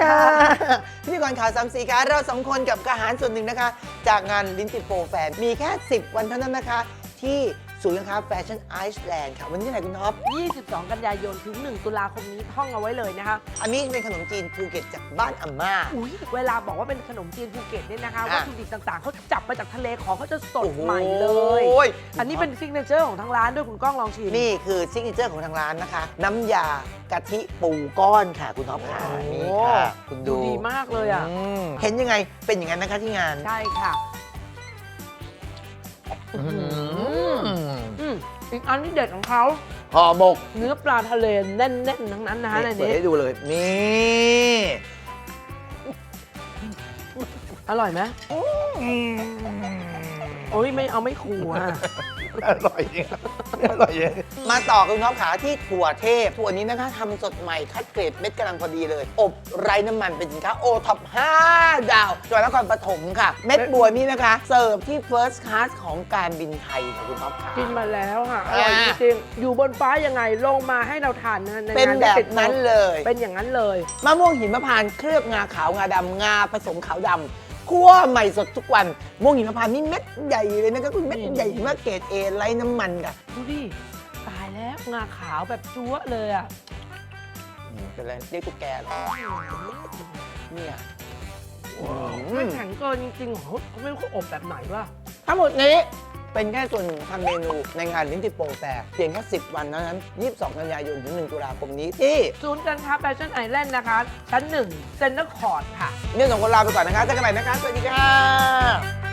ค่ะพิธีกรข่าวสามสีคะเราสองคนกับกระหารส่วนหนึ่งนะคะ จากงานลิ้นติโปรแฟนมีแค่ 10 วันเท่านั้นนะคะ ที่ ศูนย์การค้าแฟชั่นไอซ์แลนด์ค่ะวันนี้ที่ไหนคุณท็อป 22 กันยายนถึง 1 ตุลาคมนี้ท่องเอาไว้เลยนะคะ อันนี้เป็นขนมจีนภูเก็ตจากบ้านอาม่า อุ้ยเวลาบอกว่าเป็นขนมจีนภูเก็ตเนี่ยนะคะอะ วัตถุดิบต่างๆเขาจับมาจากทะเลของเขาจะสดใหม่เลย โอ้ยอันนี้เป็นซิกเนเจอร์ของทางร้านด้วยคุณก้องลองชิมนี่คือซิกเนเจอร์ของทางร้านนะคะ น้ำยากะทิปูก้อนค่ะคุณท็อปค่ะโอ้นี่ค่ะคุณดูดูดีมากเลยอะ มเห็นยังไงเป็นอย่างนั้นนะคะที่งาน ใช่ค่ะ อืมอื มอีกอันที่เด็ดของเขาห่อหมกเนื้อปลาทะเลแน่นๆทั้งนั้นนะคะในเปิดนี้ให้ดูเลยนี่อร่อยไหมโอ้ยไม่เอาไม่ขู่อะ อร่อยจริงอร่อยจริงมาต่อคุณน้องขาที่ถั่วเทพ ถั่วนี้นะคะทำสดใหม่คัดเกรดเม็ดกำลังพอดีเลย อบไร้น้ำมันเป็นสินค้าโอท็อป 5 ดาวจังหวัดนครปฐมค่ะ เม็ดบัวนี่นะคะ เสิร์ฟที่ First Class ของการบินไทยค่ะคุณท็อปขา กินมาแล้วค่ะอร่อยอ่า จริงๆอยู่บนฟ้ายังไงลงมาให้เราทานในเป็นงานแบที่บติดนั้นเลย เป็นอย่างนั้นเลย มะม่วงหิมพานต์เคลือบงาขาวงาดำงาผสมขาวดำ คั่วใหม่สดทุกวันม่วงหิมพานต์นี่เม็ดใหญ่เลยนะคะคุณเม็ดใหญ่มากเกรดเอไร้น้ำมันค่ะดูดิตายแล้วงาขาวแบบจั๊วะเลยอะเป็นไรเรียกตุ๊กแกเหรอเนี่ยไม่แข็งเกินจริงๆเหรอเขาไม่รู้เขาอบแบบไหนวะทั้งหมดนี้เป็นแค่ส่วนหนึ่งทำเมนูในงานลิ้นติโปรแฟร์เพียงแค่ 10 วันเท่านั้น 22 กันยายนถึง 1 ตุลาคมนี้ที่ศูนย์การค้าแฟชั่นไอแลนด์นะคะ ชั้นหนึ่งเซ็นเตอร์คอร์ดค่ะ เนี่ยสองคนลาไปก่อนนะคะเจอกันใหม่นะคะสวัสดีค่ะ